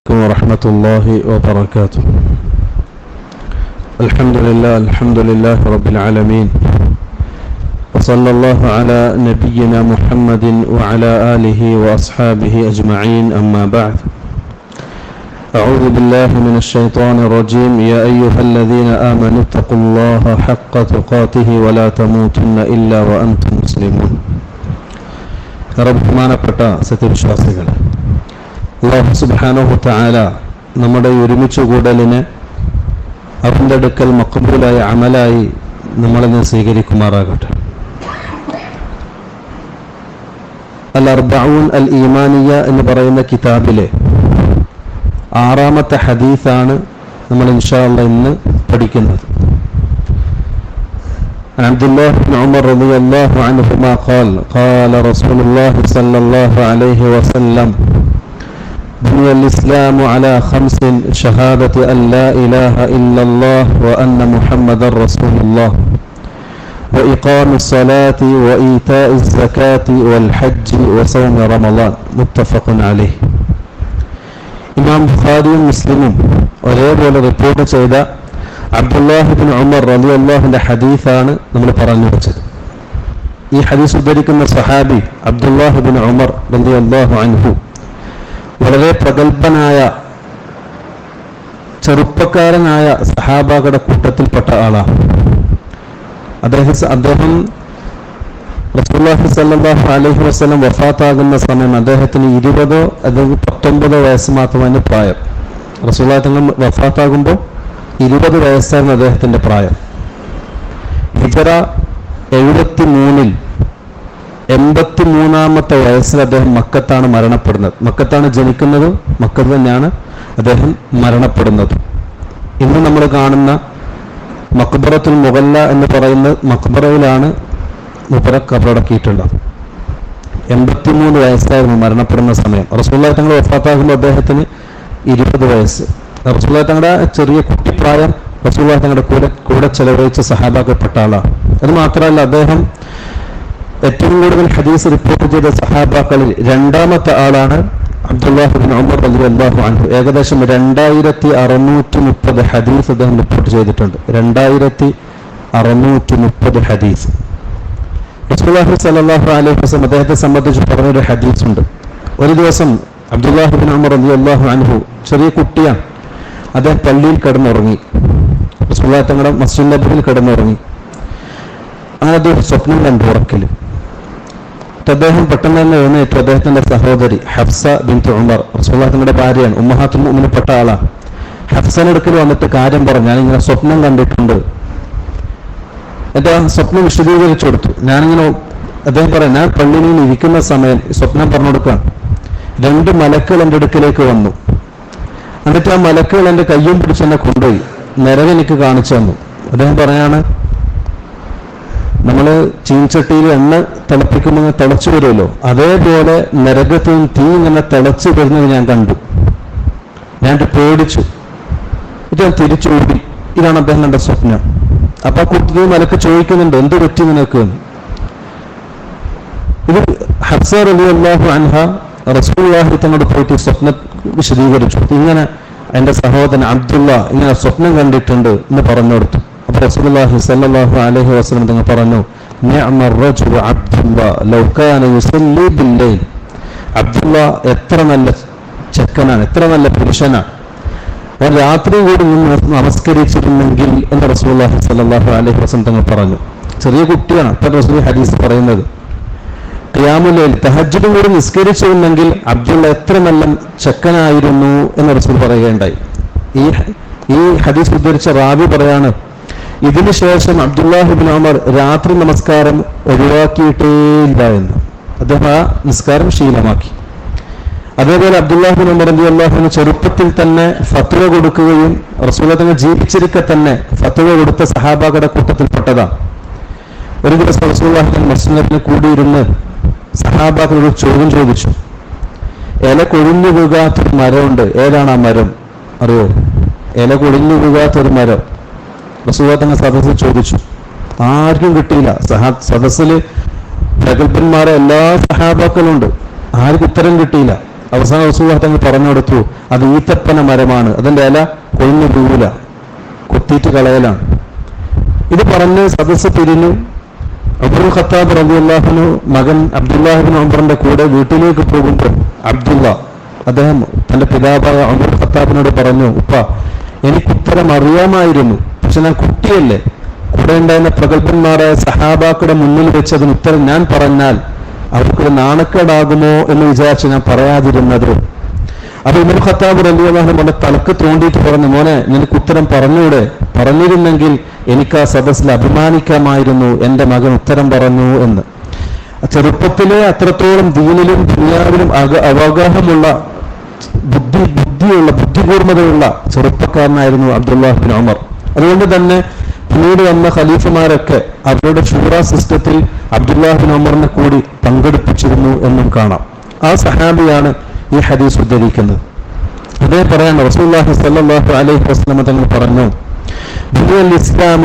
عليكم ورحمة الله وبركاته. الحمد لله الحمد لله رب العالمين. وصلى الله على نبينا محمد وعلى آله وأصحابه أجمعين أما بعد. أعوذ بالله من الشيطان الرجيم. يا أيها الذين آمنوا اتقوا الله حق تقاته ولا تموتن إلا وأنتم مسلمون. رب ما نبتا ستبشاسي അള്ളാഹു സുബാനോഹു താല നമ്മുടെ ഒരുമിച്ച് കൂടലിന് അവൻ്റെ അടുക്കൽ മക്കബൂലായ അമലായി നമ്മളിന്ന് സ്വീകരിക്കുമാറാകട്ടെ അൽ അർബഊൻ അൽ ഈമാനിയ എന്ന് പറയുന്ന കിതാബിലെ ആറാമത്തെ ഹദീസാണ് നമ്മൾ ഇൻഷാ അള്ളാ ഇന്ന് പഠിക്കുന്നത് عن عبد الله بن عمر رضي الله عنهما قال قال رسول الله صلى الله عليه وسلم بني الإسلام على خمس شهادة أن لا إله إلا الله وأن محمد رسول الله وإقام الصلاة وإيتاء الزكاة والحج وصوم رمضان متفق عليه ഇമാം ബുഖാരിയും മുസ്ലിമും ഒരേപോലെ റിപ്പോർട്ട് ചെയ്ത അബ്ദുല്ലാഹിബിൻ ഉമർ റലി അള്ളാഹിന്റെ ഹദീസാണ് നമ്മൾ പറഞ്ഞു വെച്ചത് ഈ ഹദീസ് ഉദ്ധരിക്കുന്ന സഹാബി അബ്ദുല്ലാഹിബിൻ ഉമർ റലി അള്ളാഹു അൻഹു വളരെ പ്രഗത്ഭനായ ചെറുപ്പക്കാരനായ സഹാബാകളുടെ കൂട്ടത്തിൽപ്പെട്ട ആളാണ്. അദ്ദേഹം അദ്ദേഹം റസൂല്ലാഹി സല്ലാഹു അലൈഹി വസ്ലം വഫാത്താകുന്ന സമയം അദ്ദേഹത്തിന് ഇരുപതോ അല്ലെങ്കിൽ പത്തൊമ്പതോ വയസ്സ് മാത്രമാണ് പ്രായം. റസൂല്ലാഹി തങ്ങൾ വഫാത്താകുമ്പോൾ ഇരുപത് വയസ്സായിരുന്നു അദ്ദേഹത്തിന്റെ പ്രായം. ഹിജറ എഴുപത്തി മൂന്നിൽ എൺപത്തി മൂന്നാമത്തെ വയസ്സിൽ അദ്ദേഹം മക്കത്താണ് മരണപ്പെടുന്നത്. മക്കത്താണ് ജനിക്കുന്നത് മക്കത്ത് തന്നെയാണ് അദ്ദേഹം മരണപ്പെടുന്നത്. ഇന്ന് നമ്മൾ കാണുന്ന മക്ബറത്തുൽ മുഗല്ല എന്ന് പറയുന്ന മക്ബറയിലാണ് മുബറ കബറടക്കിയിട്ടുള്ളത് എൺപത്തി മൂന്ന് വയസ്സായിരുന്നു മരണപ്പെടുന്ന സമയം. റസൂല്ലാ തങ്ങൾ വഫാത്താകുമ്പോൾ അദ്ദേഹത്തിന് ഇരുപത് വയസ്സ്. റസൂല്ലാ തങ്ങളുടെ ചെറിയ കുട്ടിപ്രായം റസൂല്ലാ തങ്ങളുടെ കൂടെ കൂടെ ചെലവഴിച്ച സഹാബാക്കപ്പെട്ട ആളാണ്. അത് മാത്രമല്ല അദ്ദേഹം ഏറ്റവും കൂടുതൽ ഹദീസ് റിപ്പോർട്ട് ചെയ്ത സഹാബാക്കളിൽ രണ്ടാമത്തെ ആളാണ് അബ്ദുല്ലാഹിബിൻ ഉമർ അലി അള്ളാഹു അൻഹു. ഏകദേശം രണ്ടായിരത്തി അറുന്നൂറ്റി മുപ്പത് ഹദീസ് അദ്ദേഹം റിപ്പോർട്ട് ചെയ്തിട്ടുണ്ട്. രണ്ടായിരത്തി അറുന്നൂറ്റി മുപ്പത് ഹദീസ്. അബ്ദുല്ലാഹു സലാഹു അലൈഹി വസ്ലം അദ്ദേഹത്തെ സംബന്ധിച്ച് പറഞ്ഞൊരു ഹദീസ് ഉണ്ട്. ഒരു ദിവസം അബ്ദുല്ലാഹിബിൻ അമർ അലി അള്ളാഹു അൻഹു ചെറിയ കുട്ടിയാണ്. അദ്ദേഹം പള്ളിയിൽ കിടന്നുറങ്ങി. തങ്ങളുടെ മസ്ജിദ് നബിയിൽ കിടന്നുറങ്ങി. അങ്ങനെ അദ്ദേഹം സ്വപ്നം കണ്ടു ഉറക്കിൽ അദ്ദേഹം പെട്ടെന്ന് തന്നെ എഴുന്നേറ്റു അദ്ദേഹത്തിന്റെ സഹോദരി ഹഫ്സ ബിൻ ഉമർ റസൂല്ലാത്തിന്റെ ഭാര്യയാണ്. ഉമ്മഹാത്തുൽ പെട്ട ആളാണ് ഹഫ്സനടുക്കൽ വന്നിട്ട് കാര്യം പറഞ്ഞു. ഞാനിങ്ങനെ സ്വപ്നം കണ്ടിട്ടുണ്ട്. എന്റെ സ്വപ്നം വിശദീകരിച്ചു കൊടുത്തു. ഞാനിങ്ങനെ അദ്ദേഹം പറയാം ഞാൻ പള്ളിയിൽ ഇരിക്കുന്ന സമയം സ്വപ്നം പറഞ്ഞു കൊടുക്കുകയാണ് രണ്ട് മലക്കുകൾ എന്റെ അടുക്കലേക്ക് വന്നു. എന്നിട്ട് ആ മലക്കുകൾ എന്റെ കയ്യും പിടിച്ച് എന്നെ കൊണ്ടുപോയി. നിരവ് എനിക്ക് കാണിച്ചു തന്നു. അദ്ദേഹം പറയാണ് നമ്മൾ ചീൻചട്ടിയിൽ എണ്ണ തിളപ്പിക്കുമ്പോൾ തിളച്ചു വരുമല്ലോ. അതേപോലെ നരകത്തും തീ ഇങ്ങനെ തിളച്ചു വരുന്നത് ഞാൻ കണ്ടു. ഞാൻ പേടിച്ചു. ഇത് ഞാൻ തിരിച്ചോടി. ഇതാണ് അദ്ദേഹം കണ്ട സ്വപ്നം. അപ്പൊ കുട്ടി മലക്ക് ചോദിക്കുന്നുണ്ട് എന്ത് പറ്റി നിനക്ക് ഇത് ഹർസർ അലി അള്ളാഹു അൻഹ റസൂല്ലാഹി തന്നോട് പോയിട്ട് സ്വപ്നം വിശദീകരിച്ചു. ഇങ്ങനെ എന്റെ സഹോദരൻ അബ്ദുള്ള ഇങ്ങനെ സ്വപ്നം കണ്ടിട്ടുണ്ട് എന്ന് പറഞ്ഞു കൊടുത്തു റസൂലുള്ളാഹി സ്വല്ലല്ലാഹു അലൈഹി വസല്ലം തങ്ങൾ പറഞ്ഞു നിഅമർ റജുലു അബ്ദുല്ലാ ലൗ കാന യുസല്ലി ബില്ലൈൽ. അബ്ദുല്ലാ എത്ര നല്ല ചെക്കനാണ് എത്ര നല്ല പുരുഷനാണ്. രാത്രി കൂടി നിന്ന് നമസ്കരിച്ചിരുന്നെങ്കിൽ എന്ന് റസൂലുള്ളാഹി സ്വല്ലല്ലാഹു അലൈഹി വസല്ലം തങ്ങൾ പറഞ്ഞു. ചെറിയ കുട്ടിയാണ് അത്ര റസൂൽ ഹദീസ് പറയുന്നത്. ഖിയാമുലയിൽ തഹജ്ജുദ് കൂടി നിസ്കരിച്ചിരുന്നെങ്കിൽ അബ്ദുള്ള എത്ര നല്ല ചെക്കനായിരുന്നു എന്ന് റസൂൽ പറയുകയുണ്ടായി. ഈ ഈ ഹദീസ് ഉദ്ധരിച്ച റാബി പറയാണ് ഇതിനു ശേഷം അബ്ദുല്ലാഹിബിൻ ഉമർ രാത്രി നമസ്കാരം ഒഴിവാക്കിയിട്ടേ ഇല്ല എന്ന്. അദ്ദേഹം ആ നിസ്കാരം ശീലമാക്കി. അതേപോലെ അബ്ദുല്ലാഹിബിൻ ഉമർ അലി അള്ളാഹുവിന് ചെറുപ്പത്തിൽ തന്നെ ഫത്വ കൊടുക്കുകയും റസൂല തങ്ങൾ ജീവിച്ചിരിക്കെ തന്നെ ഫത്വ കൊടുത്ത സഹാബാകളുടെ കൂട്ടത്തിൽപ്പെട്ടതാണ്. ഒരു ദിവസം റസൂല്ലാഹിബിൻ മസ്ജിദിൽ കൂടിയിരുന്ന് സഹാബാക്കളോട് ചോദ്യം ചോദിച്ചു. ഇല കൊഴിഞ്ഞു പോകാത്തൊരു മരമുണ്ട്. ഏതാണ് ആ മരം? അറിയോ? ഇല കൊഴിഞ്ഞു പോകാത്തൊരു മരം. റസൂലാത്തങ്ങ സദസ്സിൽ ചോദിച്ചു ആർക്കും കിട്ടിയില്ല. സഹാ സദസ്സിൽ പ്രഗത്ഭന്മാരെ എല്ലാ സഹാബാക്കളും ഉണ്ട് ആർക്കും ഉത്തരം കിട്ടിയില്ല. അവസാന റസൂൽ തങ്ങൾ പറഞ്ഞു കൊടുത്തു അത് ഈത്തപ്പന മരമാണ്. അതിന്റെ ഇല കൊഴിഞ്ഞു പോവില്ല കൊത്തിയിട്ട് കളയലാണ്. ഇത് പറഞ്ഞ് സദസ്സ് പിരിഞ്ഞു. അബ്ദുൽ ഖത്താബ് റബിഅള്ളാഹുനു മകൻ അബ്ദുല്ലാഹിബിൻ ഉമറിന്റെ കൂടെ വീട്ടിലേക്ക് പോകുമ്പോൾ അബ്ദുല്ല അദ്ദേഹം തന്റെ പിതാവായ അമർ ഖത്താബിനോട് പറഞ്ഞു ഉപ്പ എനിക്ക് ഉത്തരം അറിയാമായിരുന്നു. പക്ഷെ ഞാൻ കുട്ടിയല്ലേ? കൂടെ ഉണ്ടായിരുന്ന പ്രഗത്ഭന്മാരായ സഹാബാക്കളുടെ മുന്നിൽ വെച്ചതിന് ഉത്തരം ഞാൻ പറഞ്ഞാൽ അവർക്കൊരു നാണക്കേടാകുമോ എന്ന് വിചാരിച്ച് ഞാൻ പറയാതിരുന്നത് അപ്പൊ ഇമർ ഖത്താബ് റലിയാഹു മോനെ തലക്ക് തോണ്ടിയിട്ട് പറഞ്ഞു മോനെ നിനക്ക് ഉത്തരം പറഞ്ഞൂടെ? പറഞ്ഞിരുന്നെങ്കിൽ എനിക്ക് ആ സദസ്സിൽ അഭിമാനിക്കാമായിരുന്നു. എന്റെ മകൻ ഉത്തരം പറഞ്ഞു എന്ന്. ചെറുപ്പത്തിലെ അത്രത്തോളം ദീനിലും ദുനിയാവിലും അക- അവഗാഹമുള്ള ബുദ്ധി ബുദ്ധിയുള്ള ബുദ്ധിപൂർണതയുള്ള ചെറുപ്പക്കാരനായിരുന്നു അബ്ദുല്ലാഹിബിൻ ഉമർ. അതുകൊണ്ട് തന്നെ പിന്നീട് വന്ന ഖലീഫുമാരൊക്കെ അവരുടെ ഷൂറ സിസ്റ്റത്തിൽ അബ്ദുല്ലാഹിൻ ഉമറിനെ കൂടി പങ്കെടുപ്പിച്ചിരുന്നു എന്നും കാണാം. ആ സഹാബിയാണ് ഈ ഹദീസ് ഉദ്ധരിക്കുന്നത്. അതേ പറയാണ് റസൂല്ലാഹി സല്ലാഹു അലൈഹി വസ്ലമ തങ്ങൾ പറഞ്ഞു ഇസ്ലാം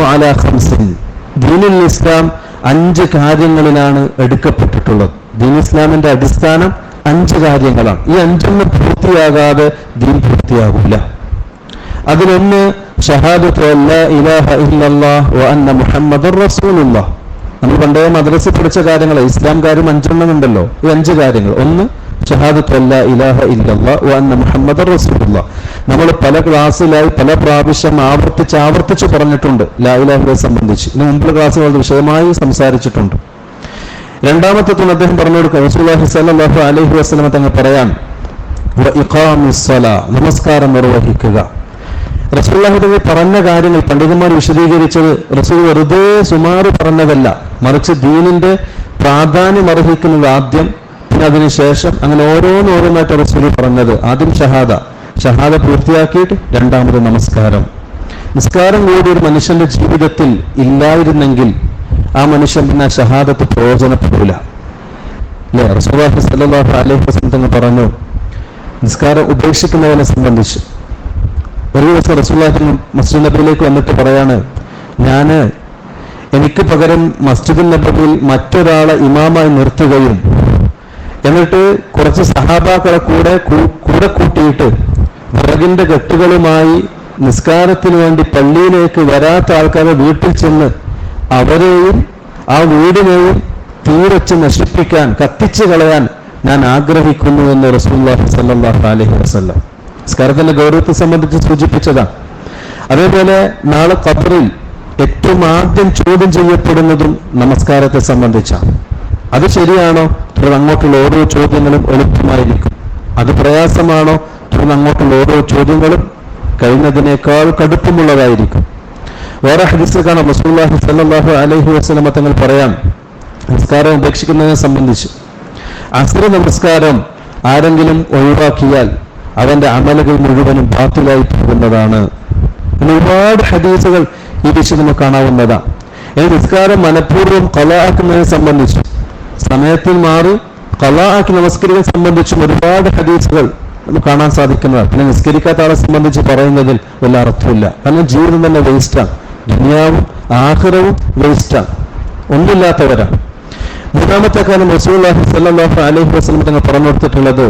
ഇസ്ലാം അഞ്ച് കാര്യങ്ങളിലാണ് എടുക്കപ്പെട്ടിട്ടുള്ളത്. ദീൻ ഇസ്ലാമിന്റെ അടിസ്ഥാനം അഞ്ച് കാര്യങ്ങളാണ്. ഈ അഞ്ചൊന്നും പൂർത്തിയാകാതെ ദീൻ പൂർത്തിയാകില്ല അതിലൊന്ന് അല്ലാ ഇലാഹ ഇല്ലല്ലാഹ് വ അന്ന മുഹമ്മദുർ റസൂലുല്ലാഹ് നമ്മൾ പണ്ടേ മദ്രസ പഠിച്ച കാര്യങ്ങൾ ഇസ്ലാം കാര്യം അഞ്ചെണ്ണം ഉണ്ടല്ലോ. ഈ അഞ്ച് കാര്യങ്ങൾ. ഒന്ന് ഷഹാദത്ത് ഇലാഹ ഇല്ലല്ലാഹ് വ അന്ന മുഹമ്മദുർ റസൂലുല്ലാഹ് നമ്മൾ പല ക്ലാസ്സിലായി പല പ്രാവശ്യം ആവർത്തിച്ച് ആവർത്തിച്ച് പറഞ്ഞിട്ടുണ്ട് ലാ ഇലാഹയെ സംബന്ധിച്ച്. ഇതിന് മുമ്പ് ക്ലാസ്സുകൾ വിഷയമായി സംസാരിച്ചിട്ടുണ്ട്. രണ്ടാമത്തെ തുണ അദ്ദേഹം പറഞ്ഞു കൊടുക്കുക സ്വല്ലല്ലാഹു അലൈഹി തങ്ങൾ പറയാൻ നമസ്കാരം നിർവഹിക്കുക. റസൂലുള്ളാഹി പറഞ്ഞ കാര്യങ്ങൾ പണ്ഡിതന്മാർ വിശദീകരിച്ചത് റസൂൽ വെറുതെ സുമാറ് പറഞ്ഞതല്ല. മറിച്ച് ദീനിന്റെ പ്രാധാന്യം അർഹിക്കുന്നത് ആദ്യം പിന്നെ അതിനുശേഷം അങ്ങനെ ഓരോന്നോരോന്നായിട്ട് റസൂൽ പറഞ്ഞത്. ആദ്യം ഷഹാദ. ഷഹാദ പൂർത്തിയാക്കിയിട്ട് രണ്ടാമത് നമസ്കാരം. നിസ്കാരം കൂടി ഒരു മനുഷ്യന്റെ ജീവിതത്തിൽ ഇല്ലായിരുന്നെങ്കിൽ ആ മനുഷ്യൻ പിന്നെ ഷഹാദത്ത് പ്രയോജനപ്പെടില്ല അല്ലേ? സ്വല്ലല്ലാഹു അലൈഹി തന്നെ പറഞ്ഞു നിസ്കാരം ഉപേക്ഷിക്കുന്നവനെ സംബന്ധിച്ച്. ഒരു ദിവസം റസൂല്ലാഹി മസ്ജിദ് നബിയിലേക്ക് വന്നിട്ട് പറയാണ് ഞാൻ എനിക്ക് പകരം മസ്ജിദ് നബിയിൽ മറ്റൊരാളെ ഇമാമായി നിർത്തുകയും എന്നിട്ട് കുറച്ച് സഹാബാക്കളെ കൂടെ കൂടെ കൂട്ടിയിട്ട് വിറകിന്റെ കെട്ടുകളുമായി നിസ്കാരത്തിന് വേണ്ടി പള്ളിയിലേക്ക് വരാത്ത ആൾക്കാരെ വീട്ടിൽ ചെന്ന് അവരെയും ആ വീടിനെയും തീരച്ച് നശിപ്പിക്കാൻ കത്തിച്ചു കളയാൻ ഞാൻ ആഗ്രഹിക്കുന്നു എന്ന് റസൂല്ലാഹി സല്ലല്ലാഹു അലൈഹി വസല്ലം നിസ്കാരത്തിന്റെ ഗൗരവത്തെ സംബന്ധിച്ച് സൂചിപ്പിച്ചതാണ് അതേപോലെ നാളെ ഖബറിൽ ഏറ്റവും ആദ്യം ചോദ്യം ചെയ്യപ്പെടുന്നതും നമസ്കാരത്തെ സംബന്ധിച്ചാണ് അത് ശരിയാണോ? തുടർന്ന് അങ്ങോട്ടുള്ള ഓരോ ചോദ്യങ്ങളും എളുപ്പമായിരിക്കും. അത് പ്രയാസമാണോ? തുടർന്ന് അങ്ങോട്ടുള്ള ഓരോ ചോദ്യങ്ങളും കഴിഞ്ഞതിനേക്കാൾ കടുപ്പമുള്ളതായിരിക്കും. വേറെ ഹദീസിൽ കാണാം. റസൂലുള്ളാഹി സല്ലാഹു അലൈഹി വസല്ലമ തങ്ങൾ പറയാം നമസ്കാരം ഉപേക്ഷിക്കുന്നതിനെ സംബന്ധിച്ച്. അസ്ര നമസ്കാരം ആരെങ്കിലും ഒഴിവാക്കിയാൽ അവന്റെ അമലുകൾ മുഴുവനും ബാത്തിലായി പോകുന്നതാണ്. ഒരുപാട് ഹദീസുകൾ ഈ നമുക്ക് കാണാവുന്നതാണ് ഇനി നിസ്കാരം മനഃപൂർവം കലാക്കുന്നതിനെ സംബന്ധിച്ച് സമയത്തിൽ മാറി കലാക്കി നമസ്കരിക്കാൻ സംബന്ധിച്ചും ഒരുപാട് ഹദീസുകൾ നമുക്ക് കാണാൻ സാധിക്കുന്നതാണ്. പിന്നെ നിസ്കരിക്കാത്ത ആളെ സംബന്ധിച്ച് പറയുന്നതിൽ വല്ല അർത്ഥമില്ല കാരണം ജീവിതം തന്നെ വേസ്റ്റാണ് ദുനിയാവും ആഹ്റവും വേസ്റ്റാണ് ഒന്നുമില്ലാത്തവരാണ്. മൂന്നാമത്തെ കാലം റസൂള്ളാഹി സല്ലാഹു അലൈഹി വസ്ലം തങ്ങൾ പറഞ്ഞു കൊടുത്തിട്ടുള്ളത്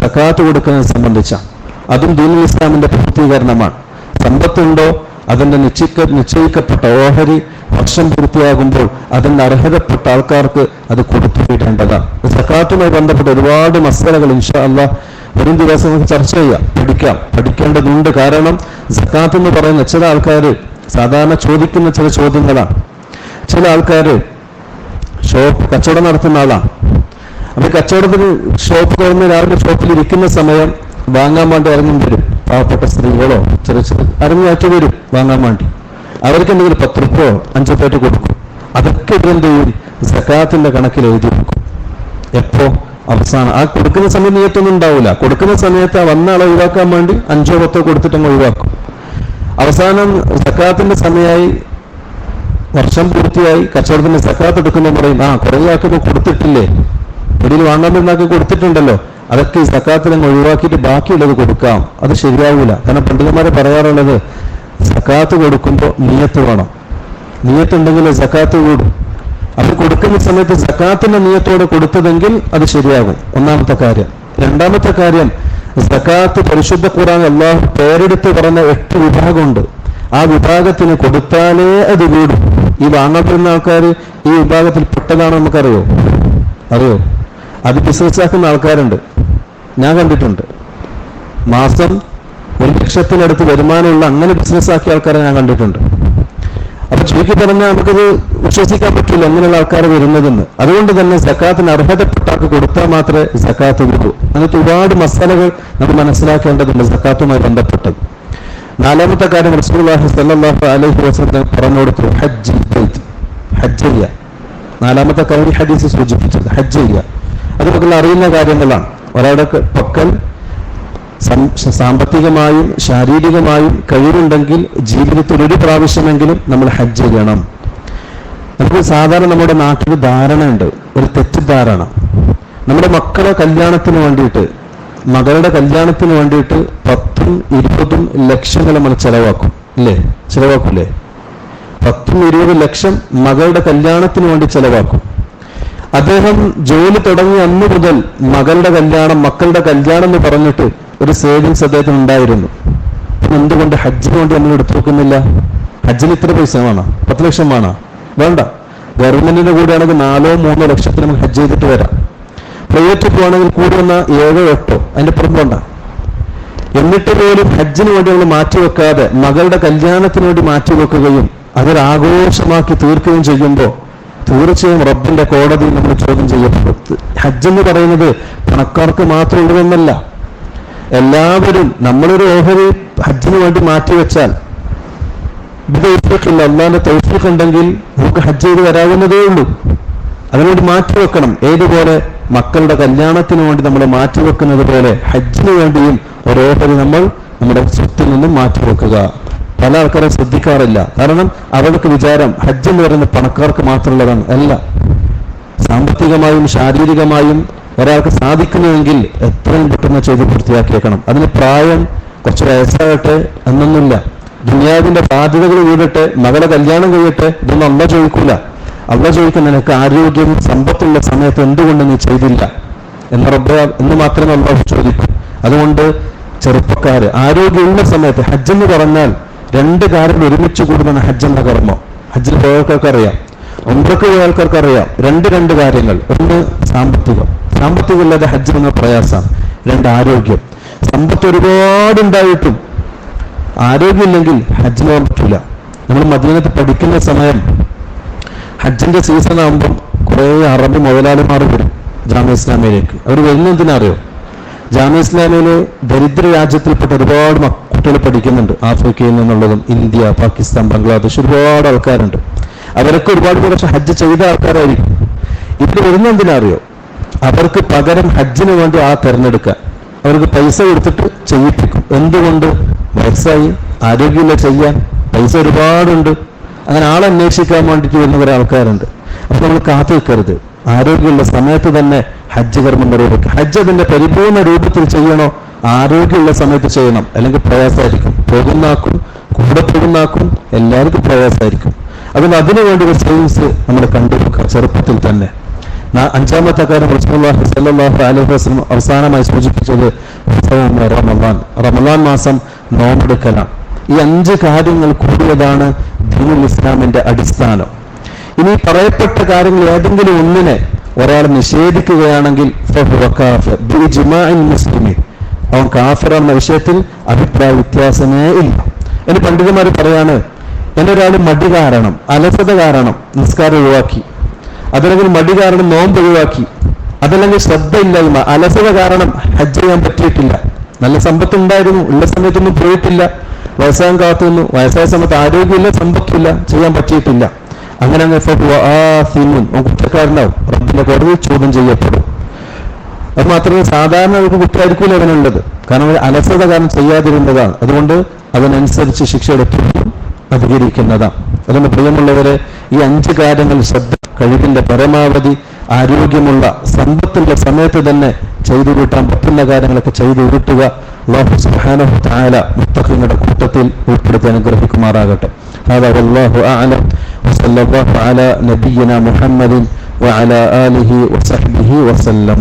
സക്കാത്ത് കൊടുക്കുന്നതിനെ സംബന്ധിച്ചാണ് അതും ദീനുൽ ഇസ്ലാമിന്റെ പൂർത്തീകരണമാണ് സമ്പത്തുണ്ടോ? അതിന്റെ നിശ്ചയിക്ക നിശ്ചയിക്കപ്പെട്ട ഓഹരി വർഷം പൂർത്തിയാകുമ്പോൾ അതിന് അർഹതപ്പെട്ട ആൾക്കാർക്ക് അത് കൊടുത്തു വിടേണ്ടതാണ്. സക്കാത്തുമായി ബന്ധപ്പെട്ട ഒരുപാട് മസലകൾ ഇൻഷാ അള്ളാഹ് വരും ദിവസം നമുക്ക് ചർച്ച ചെയ്യാം പഠിക്കാം. പഠിക്കേണ്ടതുണ്ട് കാരണം സക്കാത്ത് എന്ന് പറയുന്ന ചില ആൾക്കാർ സാധാരണ ചോദിക്കുന്ന ചില ചോദ്യങ്ങളാണ്. ചില ആൾക്കാർ ഷോപ്പ് കച്ചവടം നടത്തുന്ന ആളാണ് അപ്പൊ കച്ചവടത്തിന് ഷോപ്പ് തുറന്ന് രാവിലെ ഷോപ്പിൽ ഇരിക്കുന്ന സമയം വാങ്ങാൻ വേണ്ടി ഇറങ്ങി വരും. പാവപ്പെട്ട സ്ത്രീകളോ ചെറിയ ചെറിയ ഇറങ്ങി ആറ്റി വരും വാങ്ങാൻ വേണ്ടി. അവർക്ക് എന്തെങ്കിലും പത്ത് റുപ്പോ അഞ്ചു പേറ്റ് കൊടുക്കും. അതൊക്കെ ഇവരെന്ത് ചെയ്യും? സക്കാത്തിന്റെ കണക്കിൽ എഴുതി കൊടുക്കും എപ്പോ? അവസാനം. ആ കൊടുക്കുന്ന സമയം നീയത്തൊന്നും ഉണ്ടാവില്ല കൊടുക്കുന്ന സമയത്ത് വന്ന ആളെ ഒഴിവാക്കാൻ വേണ്ടി അഞ്ചോ പത്തോ കൊടുത്തിട്ടങ്ങ് ഒഴിവാക്കും. അവസാനം സക്കാത്തിന്റെ സമയമായി വർഷം പൂർത്തിയായി കച്ചവടത്തിന് സക്കാത്ത് എടുക്കുന്നു പറയും. ആ കുറേ ആക്കുമ്പോൾ കൊടുത്തിട്ടില്ലേ? പിടിയിൽ വാങ്ങാൻ പറ്റുന്നൊക്കെ കൊടുത്തിട്ടുണ്ടല്ലോ. അതൊക്കെ ഈ സക്കാത്തിൽ അങ്ങ് ഒഴിവാക്കിയിട്ട് ബാക്കിയുള്ളത് കൊടുക്കാം. അത് ശരിയാവില്ല കാരണം പണ്ഡിതന്മാരെ പറയാറുള്ളത് സക്കാത്ത് കൊടുക്കുമ്പോൾ നീയത്ത് വേണം. നീയത്തുണ്ടെങ്കിൽ സക്കാത്ത് കൂടും. അത് കൊടുക്കുന്ന സമയത്ത് സക്കാത്തിന്റെ നീയത്തോടെ കൊടുത്തതെങ്കിൽ അത് ശരിയാകും. ഒന്നാമത്തെ കാര്യം. രണ്ടാമത്തെ കാര്യം സക്കാത്ത് പരിശുദ്ധ ഖുറാൻ അള്ളാഹു പേരെടുത്ത് പറഞ്ഞ എട്ട് വിഭാഗമുണ്ട്. ആ വിഭാഗത്തിന് കൊടുത്താലേ അത് വീടും ഈ വാങ്ങപ്പെടുന്ന ആൾക്കാർ ഈ വിഭാഗത്തിൽ പെട്ടതാണോ നമുക്കറിയോ? അറിയോ? അത് ബിസിനസ് ആക്കുന്ന ആൾക്കാരുണ്ട്. ഞാൻ കണ്ടിട്ടുണ്ട്. മാസം ഒരു ലക്ഷത്തിനടുത്ത് വരുമാനമുള്ള അങ്ങനെ ബിസിനസ് ആക്കിയ ആൾക്കാരെ ഞാൻ കണ്ടിട്ടുണ്ട്. അപ്പൊ ചുരുക്കി പറഞ്ഞാൽ നമുക്കത് വിശ്വസിക്കാൻ പറ്റില്ല അങ്ങനെയുള്ള ആൾക്കാർ വരുന്നതെന്ന്. അതുകൊണ്ട് തന്നെ സക്കാത്തിന് അർഹതപ്പെട്ട ആൾക്ക് കൊടുത്താൽ മാത്രമേ സക്കാത്ത് വരൂ. അങ്ങനത്തെ ഒരുപാട് മസാലകൾ നമ്മൾ മനസ്സിലാക്കേണ്ടതുണ്ട് സക്കാത്തുമായി ബന്ധപ്പെട്ടത്. നാലാമത്തെ കാര്യം സ്വല്ലല്ലാഹു അലൈഹി പറഞ്ഞു നാലാമത്തെ കാര്യം ഹദീസ് സൂചിപ്പിച്ചത് ഹജ്ജ് ചെയ്യുക അത് നമുക്ക് അറിയുന്ന കാര്യങ്ങളാണ്. ഒരാളുടെ പക്കൽ സാമ്പത്തികമായും ശാരീരികമായും കഴിവുണ്ടെങ്കിൽ ജീവിതത്തിൽ ഒരു പ്രാവശ്യമെങ്കിലും നമ്മൾ ഹജ്ജ് ചെയ്യണം. നമുക്ക് സാധാരണ നമ്മുടെ നാട്ടിൽ ധാരണയുണ്ട് ഒരു തെറ്റിദ്ധാരണ. നമ്മുടെ മക്കളെ കല്യാണത്തിന് വേണ്ടിയിട്ട് മകളുടെ കല്യാണത്തിന് വേണ്ടിയിട്ട് പത്തും ഇരുപതും ലക്ഷങ്ങൾ നമ്മൾ ചെലവാക്കും ഇല്ലേ? ചെലവാക്കൂലേ? പത്തും ഇരുപത് ലക്ഷം മകളുടെ കല്യാണത്തിന് വേണ്ടി ചെലവാക്കും. അദ്ദേഹം ജോലി തുടങ്ങി അന്ന് മുതൽ മകളുടെ കല്യാണം മക്കളുടെ കല്യാണം എന്ന് പറഞ്ഞിട്ട് ഒരു സേവിങ്സ് അദ്ദേഹത്തിന് ഉണ്ടായിരുന്നു. എന്തുകൊണ്ട് ഹജ്ജിന് വേണ്ടി നമ്മൾ എടുത്തു നോക്കുന്നില്ല ഹജ്ജിന് ഇത്ര പൈസ വേണം? പത്ത് ലക്ഷം വേണോ? വേണ്ട. ഗവൺമെന്റിന്റെ കൂടെയാണെങ്കിൽ നാലോ മൂന്നോ ലക്ഷത്തിന് നമുക്ക് ഹജ്ജ് ചെയ്തിട്ട് വരാം. പ്രൈവറ്റ് പോകണമെങ്കിൽ കൂടി വന്ന ഏഴോ എട്ടോ. അതിന്റെ പുറം എന്നിട്ട് പോലും ഹജ്ജിന് വേണ്ടി നമ്മൾ മാറ്റിവെക്കാതെ മകളുടെ കല്യാണത്തിന് വേണ്ടി മാറ്റിവെക്കുകയും അതൊരു ആഘോഷമാക്കി തീർക്കുകയും ചെയ്യുമ്പോൾ തീർച്ചയായും റബ്ബിന്റെ കോടതി നമ്മൾ ചോദ്യം ചെയ്യപ്പെടും ഹജ്ജ് എന്ന് പറയുന്നത് പണക്കാർക്ക് മാത്രം ഉള്ളതെന്നല്ല. എല്ലാവരും നമ്മളൊരു ഓഹരി ഹജ്ജിന് വേണ്ടി മാറ്റിവെച്ചാൽ തൗഫീഖില്ല അള്ളാന്റെ തൗഫീഖ് ഉണ്ടെങ്കിൽ നമുക്ക് ഹജ്ജ് ചെയ്ത് വരാവുന്നതേ ഉള്ളൂ. അതിനുവേണ്ടി മാറ്റിവെക്കണം ഏതുപോലെ മക്കളുടെ കല്യാണത്തിന് വേണ്ടി നമ്മൾ മാറ്റിവെക്കുന്നത് പോലെ ഹജ്ജിന് വേണ്ടിയും ഓരോരുത്തരും നമ്മൾ നമ്മുടെ സ്വത്തിൽ നിന്നും മാറ്റിവെക്കുക. പല ആൾക്കാരെ ശ്രദ്ധിക്കാറില്ല. കാരണം അവർക്ക് വിചാരം ഹജ്ജ് എന്ന് പറയുന്നത് പണക്കാർക്ക് മാത്രമുള്ളതാണ്. അല്ല. സാമ്പത്തികമായും ശാരീരികമായും ഒരാൾക്ക് സാധിക്കുന്നുവെങ്കിൽ എത്രയും പെട്ടെന്ന് ചെയ്ത് പൂർത്തിയാക്കിയേക്കണം. അതിന് പ്രായം കുറച്ച് വയസ്സാകട്ടെ എന്നൊന്നുമില്ല. ദുനിയാവിന്റെ ബാധ്യതകൾ വീടട്ടെ മകളെ കല്യാണം കഴിയട്ടെ ഇതൊന്നും അല്ല ചോദിക്കൂല. അല്ല ചോദിക്കുന്ന നിനക്ക് ആരോഗ്യം സമ്പത്തുള്ള സമയത്ത് എന്തുകൊണ്ട് നീ ചെയ്തില്ല എന്ന് റബ്ബ എന്ന് മാത്രമേ അള്ളാഹു ചോദിക്കൂ. അതുകൊണ്ട് ചെറുപ്പക്കാർ ആരോഗ്യമുള്ള സമയത്ത് ഹജ്ജ് എന്ന് പറഞ്ഞാൽ രണ്ട് കാര്യം ഒരുമിച്ച് കൂടുന്ന ഹജ്ജ് കർമ്മം. ഹജ്ജിൽ പോയവർക്കൊക്കെ അറിയാം ഒമ്പക്ക് പോയ ആൾക്കാർക്ക് അറിയാം രണ്ട് രണ്ട് കാര്യങ്ങൾ. ഒന്ന് സാമ്പത്തികം. സാമ്പത്തികം ഇല്ലാതെ ഹജ്ജ് എന്ന പ്രയാസം രണ്ട് ആരോഗ്യം. സമ്പത്ത് ഒരുപാട് ഉണ്ടായിട്ടും ആരോഗ്യമില്ലെങ്കിൽ ഹജ്ജിന് പറ്റില്ല പറ്റൂല. നമ്മൾ മദീനത്ത് പഠിക്കുന്ന സമയം ഹജ്ജിന്റെ സീസൺ ആകുമ്പം കുറേ അറബി മുതലാളിമാർ വരും ജാമ്യ ഇസ്ലാമിയിലേക്ക് അവർ വരുന്നതിനറിയോ ജാമ്യ ഇസ്ലാമിയിൽ ദരിദ്ര രാജ്യത്തിൽപ്പെട്ട ഒരുപാട് കുട്ടികൾ പഠിക്കുന്നുണ്ട്. ആഫ്രിക്കയിൽ നിന്നുള്ളതും ഇന്ത്യ പാകിസ്ഥാൻ ബംഗ്ലാദേശ് ഒരുപാട് ആൾക്കാരുണ്ട്. അവരൊക്കെ ഒരുപാട് പ്രാവശ്യം ഹജ്ജ് ചെയ്ത ആൾക്കാരായിരിക്കും. ഇത് വരുന്ന എന്തിനറിയോ? അവർക്ക് പകരം ഹജ്ജിന് വേണ്ടി ആ തെരഞ്ഞെടുക്കാൻ അവർക്ക് പൈസ കൊടുത്തിട്ട് ചെയ്യിപ്പിക്കും. എന്തുകൊണ്ട്? വയസ്സായി. ആരോഗ്യമില്ല ചെയ്യാൻ. പൈസ ഒരുപാടുണ്ട്. അങ്ങനെ ആളെ അന്വേഷിക്കാൻ വേണ്ടിയിട്ട് വരുന്ന കുറെ ആൾക്കാരുണ്ട്. അപ്പൊ നമ്മൾ കാത്തു വെക്കരുത് ആരോഗ്യമുള്ള സമയത്ത് തന്നെ ഹജ്ജ് കർമ്മം നിർവഹിക്കുക ഹജ്ജ് അതിന്റെ പരിപൂർണ രൂപത്തിൽ ചെയ്യണോ? ആരോഗ്യമുള്ള സമയത്ത് ചെയ്യണം. അല്ലെങ്കിൽ പ്രയാസമായിരിക്കും. പോകുന്നാക്കും കൂടെ പോകുന്നാക്കും എല്ലാവർക്കും പ്രയാസമായിരിക്കും. അതുകൊണ്ട് അതിനുവേണ്ടി ഒരു സേവിങ്സ് നമ്മൾ കണ്ടുവെക്കുക ചെറുപ്പത്തിൽ തന്നെ. അഞ്ചാമത്തെ കാര്യം റസൂലുള്ളാഹി സ്വല്ലല്ലാഹു അലൈഹി വസല്ലം അവസാനമായി സൂചിപ്പിച്ചത് റമളാൻ റമദാൻ മാസം നോമ്പെടുക്കലാണ്. ഈ അഞ്ച് കാര്യങ്ങൾ കൂടിയതാണ് ദീനുൽ ഇസ്ലാമിന്റെ അടിസ്ഥാനം. ഇനി പറയപ്പെട്ട കാര്യങ്ങൾ ഏതെങ്കിലും ഒന്നിനെ ഒരാൾ നിഷേധിക്കുകയാണെങ്കിൽ. അവൻ കാഫിറാണെന്ന വിഷയത്തിൽ അഭിപ്രായ വ്യത്യാസമേ ഇല്ല. എന്റെ പണ്ഡിതന്മാർ പറയാണ് എന്നൊരാൾ മടി കാരണം അലസത കാരണം നിസ്കാരം ഒഴിവാക്കി. അതല്ലെങ്കിൽ മടി കാരണം നോമ്പ് ഒഴിവാക്കി. അതല്ലെങ്കിൽ ശ്രദ്ധയില്ലായ്മ അലസത കാരണം ഹജ്ജ് ചെയ്യാൻ പറ്റിയിട്ടില്ല. നല്ല സമ്പത്ത് ഉണ്ടായിരുന്നു ഉള്ള സമയത്തൊന്നും പോയിട്ടില്ല. വയസ്സാകാൻ കാത്തുനിന്നു വയസ്സായ സമയത്ത് ആരോഗ്യമില്ല സമ്പത്തില്ല ചെയ്യാൻ പറ്റിയിട്ടില്ല. അങ്ങനെ അങ്ങ്. അവൻ കുറ്റക്കാരനാവും. റബ്ബിന്റെ കോടതി ചോദ്യം ചെയ്യപ്പെടും. അത് മാത്രമേ സാധാരണ ഒരു കുറ്റമായിരിക്കില്ല അവനുള്ളത് കാരണം അവർ അലസത കാരണം ചെയ്യാതിരുന്നതാണ്. അതുകൊണ്ട് അതിനനുസരിച്ച് ശിക്ഷയുടെ തുല്യം അധികരിക്കുന്നതാണ്. അതുകൊണ്ട് പ്രിയമുള്ളവരെ ഈ അഞ്ച് കാര്യങ്ങൾ ശ്രദ്ധ കഴിവിന്റെ പരമാവധി ആരോഗ്യമുള്ള സമ്പത്തിന്റെ സമയത്ത് തന്നെ ചെയ്തു കൂട്ടാൻ പറ്റുന്ന കാര്യങ്ങളൊക്കെ ചെയ്തു കൂട്ടുക അള്ളാഹു സുബ്ഹാനഹു തആല മുത്തഖിങ്ങളുടെ കൂട്ടത്തിൽ ഉൾപ്പെടുത്തി അനുഗ്രഹിക്കുമാറാകട്ടെ هذا والله أعلم وصلى الله على نبينا محمد وعلى آله وصحبه وسلم